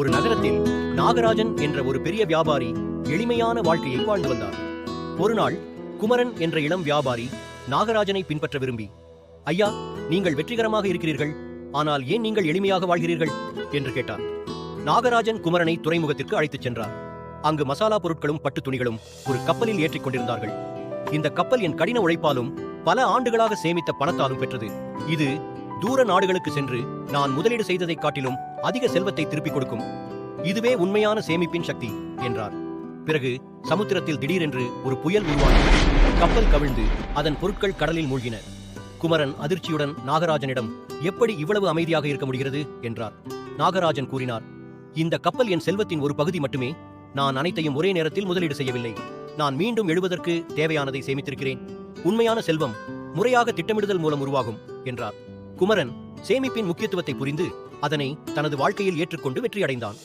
ஒரு நகரத்தில் நாகராஜன் என்ற ஒரு பெரிய வியாபாரி எளிமையான வாழ்க்கையை வாழ்ந்து வந்தார். ஒரு நாள் குமரன் என்ற இளம் வியாபாரி நாகராஜனை பின்பற்ற விரும்பி ஐயா நீங்கள் வெற்றிகரமாக இருக்கிறீர்கள் ஆனால் ஏன் நீங்கள் எளிமையாக வாழ்கிறீர்கள்? என்று கேட்டார் நாகராஜன் குமரனை துறைமுகத்திற்கு அழைத்துச் சென்றார். அங்கு மசாலா பொருட்களும் பட்டு துணிகளும் ஒரு கப்பலில் ஏற்றிக் கொண்டிருந்தார்கள். இந்த கப்பல் என் கடின உழைப்பாலும் பல ஆண்டுகளாக சேமித்த பணத்தாலும் பெற்றது. இது தூர நாடுகளுக்கு சென்று நான் முதலீடு செய்ததைக் காட்டிலும் அதிக செல்வத்தை திருப்பிக் கொடுக்கும். இதுவே உண்மையான சேமிப்பின் சக்தி என்றார். பிறகு சமுத்திரத்தில் திடீரென்று ஒரு புயல் உருவானது கப்பல் கவிழ்ந்து அதன் பொருட்கள் கடலில் மூழ்கின. குமரன் அதிர்ச்சியுடன் நாகராஜனிடம் எப்படி இவ்வளவு அமைதியாக இருக்க முடிகிறது? என்றார். நாகராஜன் கூறினார் இந்த கப்பல் என் செல்வத்தின் ஒரு பகுதி மட்டுமே. நான் அனைத்தையும் ஒரே நேரத்தில் முதலீடு செய்யவில்லை. நான் மீண்டும் எழுவதற்கு தேவையானதை சேமித்திருக்கிறேன். உண்மையான செல்வம் முறையாக திட்டமிடுதல் மூலம் உருவாகும் என்றார். குமரன் சேமிப்பின் முக்கியத்துவத்தை புரிந்து அதனை தனது வாழ்க்கையில் ஏற்றுக்கொண்டு வெற்றியடைந்தான்.